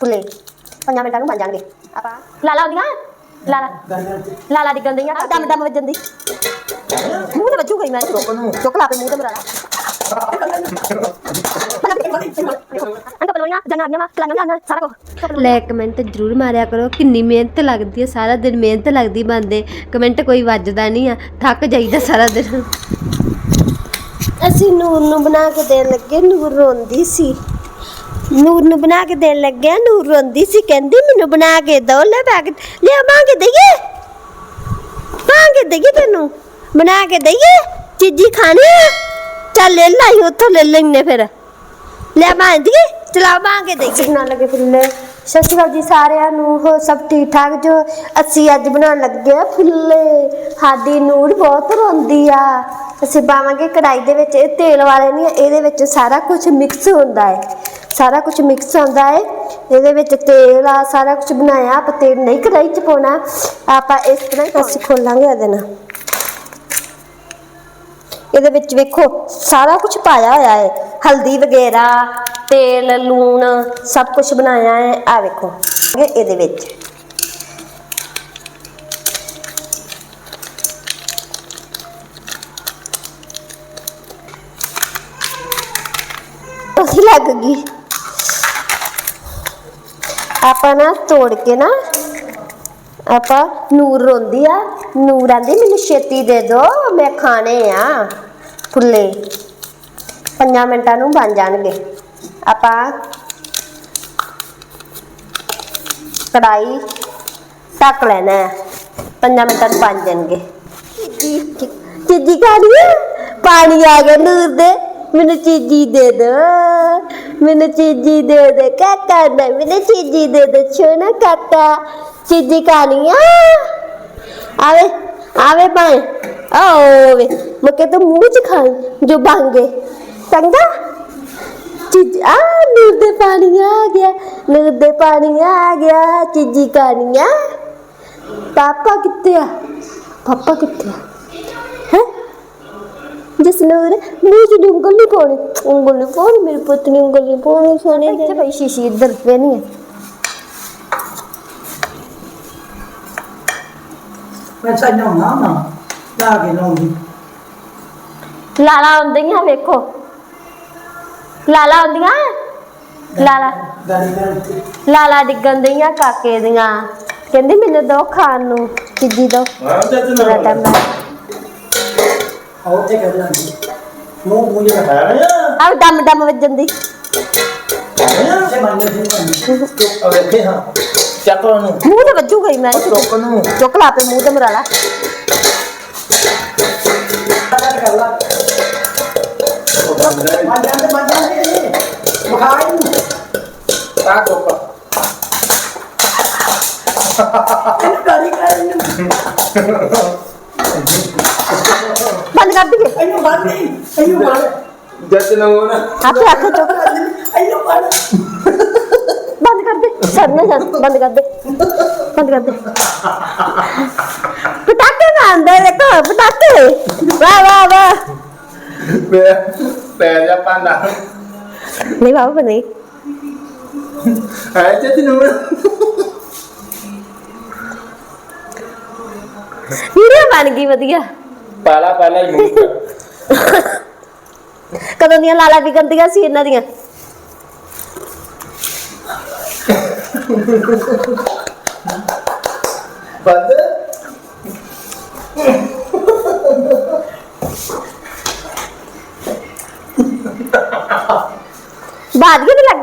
ਫੁੱਲੇ ਪੰਜਾਂ ਮਿੰਟਾਂ ਨੂੰ ਬਣ ਜਾਣਗੇ। ਆਪਾਂ ਲਾਲਾ ਆਉਂਦੀਆਂ ਲਾਲਾ ਲਾਲਾ ਡਿੱਗਣ ਦੀਆਂ ਦਮ ਦਮ ਵੱਜਣ ਦੀ। ਮੂੰਹ ਤੇ ਵੱਜੂਗਾ ਹੀ ਮੈਂ। ਚੁੱਕ ਲਾ ਪੇ ਮੂੰਹ ਤੇ ਮਰਾ ਅੰਕਲ ਬਲੋਈਆਂ ਜਨਾਨੀਆਂ ਵਾ ਕਲਾਂਗਾ ਸਾਰਾ ਕੁਝ ਲੈ ਕਮੈਂਟ ਜ਼ਰੂਰ ਮਾਰਿਆ ਕਰੋ। ਕਿੰਨੀ ਮਿਹਨਤ ਲੱਗਦੀ ਹੈ ਸਾਰਾ ਦਿਨ ਮਿਹਨਤ ਲੱਗਦੀ ਬੰਦੇ। ਕਮੈਂਟ ਕੋਈ ਵੱਜਦਾ ਨਹੀਂ ਆ। ਥੱਕ ਜਾਈਦਾ ਸਾਰਾ ਦਿਨ। ਅਸੀਂ ਨੂਰ ਨੂੰ ਬਣਾ ਕੇ ਦੇਣ ਲੱਗੇ। ਨੂਰ ਰੋਂਦੀ ਸੀ। ਨੂਰ ਨੂੰ ਬਣਾ ਕੇ ਦੇਣ ਲੱਗਿਆ। ਨੂਰ ਰੋਂਦੀ ਸੀ, ਕਹਿੰਦੀ ਮੈਨੂੰ ਬਣਾ ਕੇ ਦੋ ਲੈ ਬੈਗ ਲਿਆ ਬਣਾ ਕੇ ਦਈਏ। ਬਣਾ ਕੇ ਦਈਏ ਤੈਨੂੰ, ਬਣਾ ਕੇ ਦਈਏ। ਚੀਜ਼ੀ ਖਾਣੀ ਆ। ਚੱਲ ਲੈ ਲਾਈ, ਉੱਥੋਂ ਲੈ ਲੈਨੇ ਫਿਰ। ਲੈ ਬਣਾ ਦਈਏ ਚਲਾ ਬਣਾ ਕੇ ਦਈਏ। ਬਣਾ ਲੱਗੇ ਫੁੱਲੇ ਸਤਿ ਸ਼੍ਰੀ ਅਕਾਲ ਜੀ ਸਾਰਿਆਂ ਨੂੰ ਹੋ ਸਭ ਠੀਕ ਠਾਕ ਜੋ ਅਸੀਂ ਅੱਜ ਬਣਾਉਣ ਲੱਗੇ ਆ ਫੁੱਲੇ ਸਾਡੀ ਨੂਰ ਬਹੁਤ ਰੋਂਦੀ ਆ। ਅਸੀਂ ਪਾਵਾਂਗੇ ਕੜਾਈ ਦੇ ਵਿੱਚ ਇਹ ਤੇਲ ਵਾਲੇ ਨਹੀਂ ਇਹਦੇ ਵਿੱਚ ਸਾਰਾ ਕੁਝ ਮਿਕਸ ਹੁੰਦਾ ਹੈ ਸਾਰਾ ਕੁਝ ਮਿਕਸ ਹੁੰਦਾ ਹੈ ਇਹਦੇ ਵਿੱਚ ਤੇਲ ਆ ਸਾਰਾ ਕੁਝ ਬਣਾਇਆ ਆਪਾਂ ਤੇਲ ਨਹੀਂ ਕੜਾਈ ਚ ਪਾਉਣਾ। ਆਪਾਂ ਇਸ ਤਰ੍ਹਾਂ ਅਸੀਂ ਖੋਲਾਂਗੇ ਇਹਦੇ ਨਾਲ। ਇਹਦੇ ਵਿੱਚ ਵੇਖੋ ਸਾਰਾ ਕੁਝ ਪਾਇਆ ਹੋਇਆ ਹੈ ਹਲਦੀ ਵਗੈਰਾ ਤੇਲ, ਲੂਣ ਸਭ ਕੁਝ ਬਣਾਇਆ ਹੈ। ਆ ਵੇਖੋ ਇਹਦੇ ਵਿੱਚ। ਉਹ ਲੱਗ ਗਈ। ਆਪਾਂ ਨਾ ਤੋੜ ਕੇ ਨਾ ਆਪਾਂ ਨੂਰ ਰੋਂਦੀ ਆ। ਨੂਰ ਆਂਦੀ, ਮੈਨੂੰ ਛੇਤੀ ਦੇ ਦੋ, ਮੈਂ ਖਾਣੇ ਆ। ਫੁੱਲੇ। ਪੰਜਾਂ ਮਿੰਟਾਂ ਨੂੰ ਬਣ ਜਾਣਗੇ। ਆਪਾਂ ਕੜਾਈ ਢੱਕ ਲੈਣਾ ਹੈ। ਪੰਜਾਂ ਮਿੰਟਾਂ ਨੂੰ ਬਣ ਜਾਣਗੇ ਚੀਜੀ ਖਾਣੀ ਆ ਪਾਣੀ ਆ ਗਿਆ ਨੂਰ ਦੇ ਮੈਨੂੰ ਚੀਜੀ ਦੇ ਦੋ ਮੈਨੂੰ ਚੀਜੀ ਦੇ ਦੇ ਕਾਕਾ ਨਾ ਮੈਨੂੰ ਚੀਜੀ ਦੇ ਦੇ ਛੋਨਾ ਕਾਕਾ ਚੀਜੀ ਖਾਣੀ ਆ ਆਵੇ ਆਵੇ ਭਾਈ ਆਵੇ ਮੱਕੇ ਤਾਂ ਮੂੰਹ ਚ ਖਾਈ ਜੋ ਬਾਂਗੇ ਚੰਗਾ ਚੀਜ਼ ਆ ਨੂਰ ਦੇ ਪਾਣੀ ਆ ਗਿਆ ਨੂਰ ਦੇ ਪਾਣੀ ਆ ਗਿਆ ਚੀਜੀ ਖਾਣੀ ਆ ਪਾਪਾ ਕਿੱਥੇ ਆ? ਪਾਪਾ ਕਿੱਥੇ ਆ? ਹੈ? ਜਸਨੂਰ ਮੂੰਹ ਚ ਉਂਗਲ ਨਹੀਂ ਪਾਉਣੀ। ਉਂਗਲ ਨਹੀਂ ਪਾਉਣੀ ਮੇਰੇ ਪੁੱਤ ਨੇ ਉਂਗਲ ਨਹੀਂ ਪਾਉਣੀ ਸੋਨੇ ਦੇ ਭਾਈ ਸ਼ੀਸ਼ੀ ਇੱਧਰ ਪੇ ਨਹੀਂ ਹੈ ਮੈਂ ਚਾਹਨਾ ਨਾ ਨਾ ਲਾ ਕੇ ਲਾਉਂਦੀ ਲਾਲਾ ਆਉਂਦੀਆਂ ਵੇਖੋ। ਲਾਲਾ ਆਉਂਦੀਆਂ ਲਾਲਾ। ਲਾਲਾ ਡਿੱਗਣ ਦੀਆਂ ਕਾਕੇ ਦੀਆਂ। ਕਹਿੰਦੀ ਮੈਨੂੰ ਦੋ ਖਾਣ ਨੂੰ ਚੀਜੀ ਦੋ। ਆਉ ਤੇ ਕਰ ਲਾਂਗੀ ਮੂੰਹ ਮੂੰਹ ਜਿਹਾ ਆ ਦਮ ਦਮ ਵੱਜਣ ਦੀ। ਤੇ ਸੀ ਮੰਨਿਓ ਮੂੰਹ ਤੇ ਵੱਜੂਗਾ ਹੀ ਮੈਂ। ਚੁੱਕ ਲਾ ਪੇ ਮੂੰਹ ਤੇ ਮਰਾ ਲਾ ਮੰਨ ਜਾਂਦੇ ਮੰਨ ਜਾਂਦੇ ਬਖਾਈ ਨੂੰ ਇਹਨੂੰ ਗਾੜੀ ਕਰ ਇਹਨੂੰ ਬੰਦ ਕਰ ਦਈਏ ਇਹਨੂੰ ਬੰਦ ਨਹੀਂ ਇਹਨੂੰ ਬੰਦ ਆਪੇ ਹੱਥ ਚੁੱਕ ਇਹਨੂੰ ਬੰਦ ਬੰਦ ਕਰ ਦੇ ਛੱਡ ਨਾ ਛੱਡ ਬੰਦ ਕਰ ਦੇ ਬੰਦ ਕਰ ਦੇ ਪਟਾਕੇ ਮਾਰਦੇ ਦੇਖੋ ਪਟਾਕੇ ਵਾਹ ਵਾਹ ਪੈ ਜਾ ਪਾਂਦਾ ਨਹੀਂ ਬਾਬਾ ਨਹੀਂ ਹੈ ਤੇ ਤੈਨੂੰ ਵੀਡੀਓ ਬਣ ਗਈ ਵਧੀਆ। ਪਾਲਾ ਪਾਲਾ ਹੀ ਮੂੰਹ ਕਦੋਂ ਦੀਆਂ ਲਾਲਾ ਵੀ ਗੰਦੀਆਂ ਸੀ ਇਹਨਾਂ ਦੀਆਂ।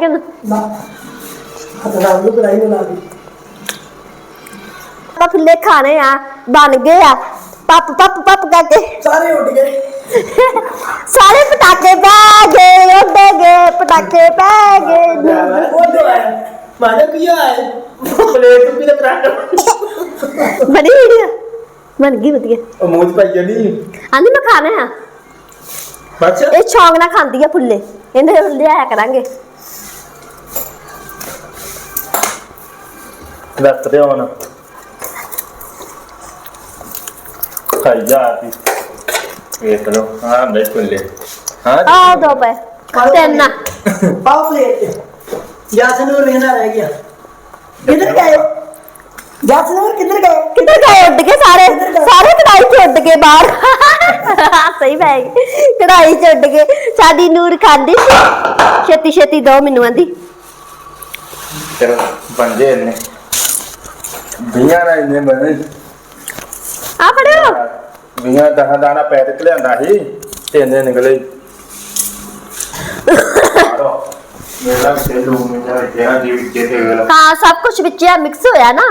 ਬਾਦ ਕੇ ਵੀ ਲੱਗਣ ਨਾ। ਹੱਥ ਨਾਲ ਨੂੰ ਕਰਾਈ ਨੂੰ ਲਾ ਦੀ ਆਪਾਂ ਫੁੱਲੇ ਖਾਣੇ ਆ ਬਣ ਗਏ ਆ। ਪੱਪ ਪੱਪ ਪੱਪ ਕਰਕੇ ਸਾਰੇ ਉੱਡ ਗਏ। ਸਾਰੇ ਪਟਾਕੇ ਪੈ ਗਏ ਉੱਡ ਗਏ ਪਟਾਕੇ ਪੈ ਗਏ। ਉਹ ਜੋ ਹੈ ਮਾਦਾ ਕੀ ਹੈ ਪਲੇਟ ਵੀ ਤੇ ਕਰਾਟ ਬਣੀ ਵੀਡੀਓ ਬਣ ਗਈ ਵਧੀਆ। ਉਹ ਮੂੰਹ ਪਾਈ ਜਾਨੀ ਆਂਦੀ ਮੈਂ ਖਾਣੇ ਆ। ਬੱਚਾ ਇਹ ਸ਼ੌਂਕ ਨਾਲ ਖਾਂਦੀ ਆ ਫੁੱਲੇ। ਇਹਦੇ ਲਿਆਇਆ ਕਰਾਂਗੇ। ਰੱਤ ਦੇ ਹੁਣ ਖਾਈ ਜਾ ਤੀ ਇਹ ਲੋ ਹਾਂ ਦੇ ਕੁੱਲੇ ਹਾਂ ਆ ਦੋ ਪਏ ਤਿੰਨ। ਪਾਓ ਪਲੇਟ ਤੇ ਜਸਨੂਰ ਰਹਿਣਾ ਰਹਿ ਗਿਆ ਕਿੱਧਰ ਗਏ ਜਸਨੂਰ ਕਿੱਧਰ ਗਏ ਕਿੱਧਰ ਗਏ ਉੱਡ ਕੇ ਸਾਰੇ ਸਾਰੇ ਕਢਾਈ ਚ ਉੱਡ ਕੇ ਬਾਹਰ ਸਹੀ ਪੈ ਗਈ ਕਢਾਈ ਚ ਉੱਡ ਕੇ ਸਾਡੀ ਨੂਰ ਖਾਂਦੀ ਸੀ ਛੇਤੀ ਛੇਤੀ ਦੋ ਮੈਨੂੰ ਆਂਦੀ ਚਲੋ ਬੰਦੇ ਇੰਨੇ ਵੀਆਂ ਨਾਲ ਇੰਨੇ ਬਣੇ ਆ ਫੜਿਓ ਵੀਆਂ ਦਹਾਂ ਦਾਣਾ ਪੈ ਤੇ ਲਿਆਂਦਾ ਸੀ ਤੇ ਇੰਨੇ ਨਿਕਲੇ ਆਰੋ ਮੇਰਾ ਸੇਲੂ ਮੇਰਾ ਜਿਹੜਾ ਜੀ ਵਿੱਚ ਤੇ ਵੇਲਾ ਹਾਂ ਸਭ ਕੁਝ ਵਿੱਚ ਆ ਮਿਕਸ ਹੋਇਆ ਨਾ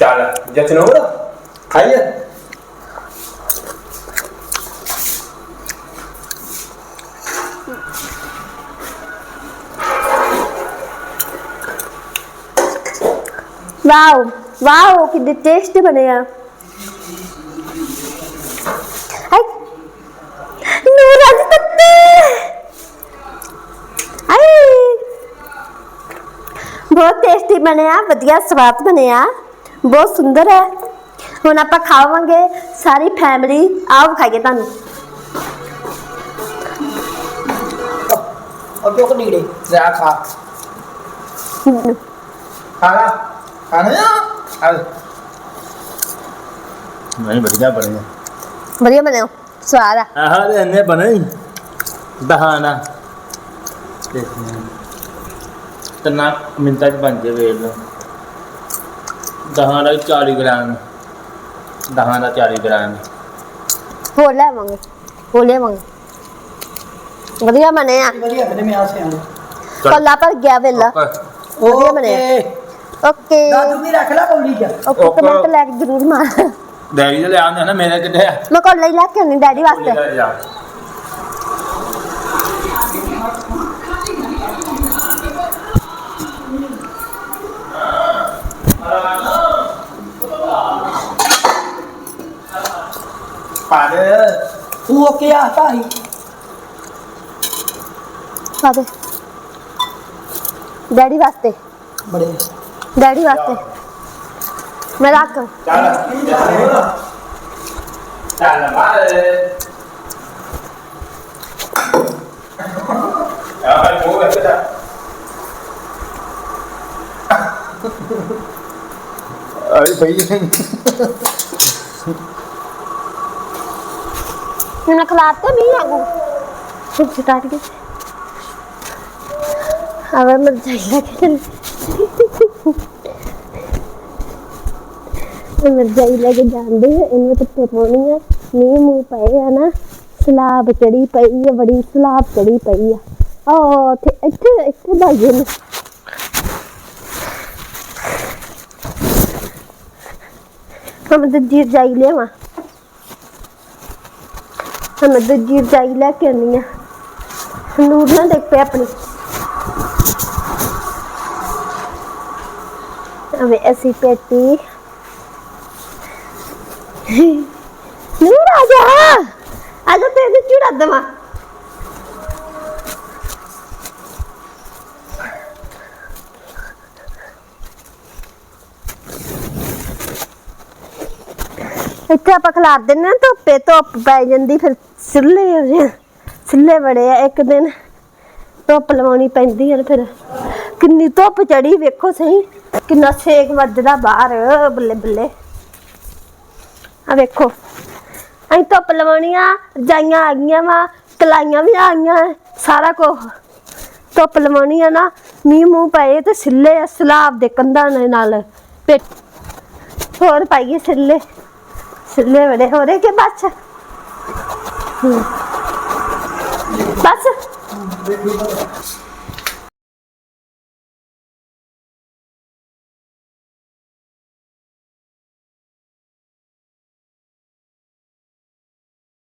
ਚੱਲ ਜਚਨੋਰ ਖਾਈਏ ਵਾਓ ਵਾਓ ਕਿੰਨੇ ਟੇਸਟੀ ਬਣੇ ਆ ਹਾਈ ਨੂਰ ਅੱਜ ਤੱਤੇ ਹਾਈ ਬਹੁਤ ਟੇਸਟੀ ਬਣਿਆ ਵਧੀਆ ਸਵਾਦ ਬਣਿਆ ਬਹੁਤ ਸੁੰਦਰ ਹੈ ਹੁਣ ਆਪਾਂ ਖਾਵਾਂਗੇ ਸਾਰੀ ਫੈਮਿਲੀ ਆਓ ਖਾਈਏ ਤੁਹਾਨੂੰ ਉਹ ਚੁੱਕ ਨੀੜੇ ਜਾ ਖਾ ਖਾਣਾ ਖਾਣਾ ਆ ਨਹੀਂ ਵਧੀਆ ਬਣੇ ਵਧੀਆ ਬਣਿਆ ਸਵਾਦ ਆ ਆਹ ਤੇ ਇੰਨੇ ਬਣੇ ਦਹਾਨਾ ਤਨਾ ਮਿੰਟਾਂ ਚ ਬਣ ਜੇ ਵੇਖ ਲਓ ਦਹਾਂ ਦਾ 40 ਗ੍ਰਾਮ ਦਹਾਂ ਦਾ 40 ਗ੍ਰਾਮ ਹੋਰ ਲੈਵਾਂਗੇ ਹੋਰ ਲੈਵਾਂਗੇ ਵਧੀਆ ਬਣੇ ਆ ਵਧੀਆ ਬਣੇ ਮੈਂ ਆਸੇ ਆਉਂ ਕੱਲਾ ਪਰ ਗਿਆ ਵੇਲਾ ਵਧੀਆ ਬਣਿਆ। ਓਕੇ ਦਾਦੂ ਵੀ ਰੱਖ ਲੈ ਕੌਲੀ ਚ। ਓਕੇ ਕਮੈਂਟ ਲੈ ਕੇ ਜ਼ਰੂਰ ਮਾਰ। ਡੈਡੀ ਦੇ ਲੈ ਆਉਂਦੇ ਨਾ ਮੇਰੇ ਕਿੱਥੇ ਆ? ਮੈਂ ਕੋਲ ਲਈ ਲੈ ਕੇ ਆਉਣੀ ਡੈਡੀ ਵਾਸਤੇ। ਜਾ। ਪਾ ਦੇ ਤੂੰ ਓਕੇ ਆ ਤਾਈ ਪਾ ਦੇ ਡੈਡੀ ਵਾਸਤੇ। ਬੜੇ। ਡੈਡੀ ਵਾਸਤੇ ਮੈਂ ਰੱਖ ਚੱਲ ਚੱਲ ਮਾਰੇ ਆ ਭਾਈ ਮੂੰਹ ਵੇਖ ਜਾ ਆਈ ਭਾਈ ਮੈਂ ਖਲਾਤੇ ਕੇ ਜਾਂਦੇ ਇਹਨੂੰ ਤੇ ਪਾਉਣੀ ਆ, ਮੀਂਹ ਮੂੰਹ ਪਏ ਆ ਨਾ, ਸਲਾਬ ਚੜੀ ਪਈ ਆ, ਬੜੀ ਸਲਾਬ ਚੜੀ ਪਈ ਆ। ਉਹ ਤੇ ਇੱਥੇ ਇੱਥੇ ਬਾਜੂ ਨੂੰ। ਹਮ ਦੂਜੀ ਰਜਾਈ ਲਿਆਵਾਂ। ਹਮ ਦੂਜੀ ਰਜਾਈ ਲੈ ਕੇ ਆਉਣੀ ਆ। ਨੂਰ ਨਾ ਦੇਖ ਪਏ ਆਪਣੀ। ਅਵੇ ਅਸੀਂ ਪੇਟੀ ਨੂਰ ਆ ਜਾ ਆ ਜਾ ਤੇ ਚੁੜਾ ਇੱਥੇ ਆਪਾਂ ਖਲਾਰ ਦਿੰਦੇ ਨਾ ਧੁੱਪੇ ਧੁੱਪ ਪੈ ਜਾਂਦੀ ਫਿਰ ਸਿੱਲੇ ਹੋ ਜਾਂ ਸਿੱਲੇ ਬੜੇ ਆ ਇੱਕ ਦਿਨ ਧੁੱਪ ਲਵਾਉਣੀ ਪੈਂਦੀ ਹੈ ਫਿਰ ਕਿੰਨੀ ਧੁੱਪ ਚੜੀ ਵੇਖੋ ਸਹੀ ਕਿੰਨਾ ਸੇਕ ਵੱਜਦਾ ਬਾਹਰ, ਬੱਲੇ ਬੱਲੇ। ਆ ਵੇਖੋ, ਅਸੀਂ ਧੁੱਪ ਲਵਾਉਣੀਆਂ, ਰਜਾਈਆਂ ਆ ਗਈਆਂ ਵਾ, ਕਲਾਈਆਂ ਵੀ ਆ ਗਈਆਂ, ਸਾਰਾ ਕੁਝ ਧੁੱਪ ਲਵਾਉਣੀ ਆ ਨਾ, ਮੀਂਹ ਮੂੰਹ ਪਏ ਤੇ ਸਿੱਲੇ ਆ, ਸਲਾਬ ਦੇ ਕੰਧਾਂ ਦੇ ਨਾਲ। ਪਿੱਟ ਹੋਰ ਪਾਈਏ ਸਿੱਲੇ। ਸਿੱਲੇ ਬੜੇ ਹੋ ਰਹੇ ਕਿ ਬਸ? ਬਸ।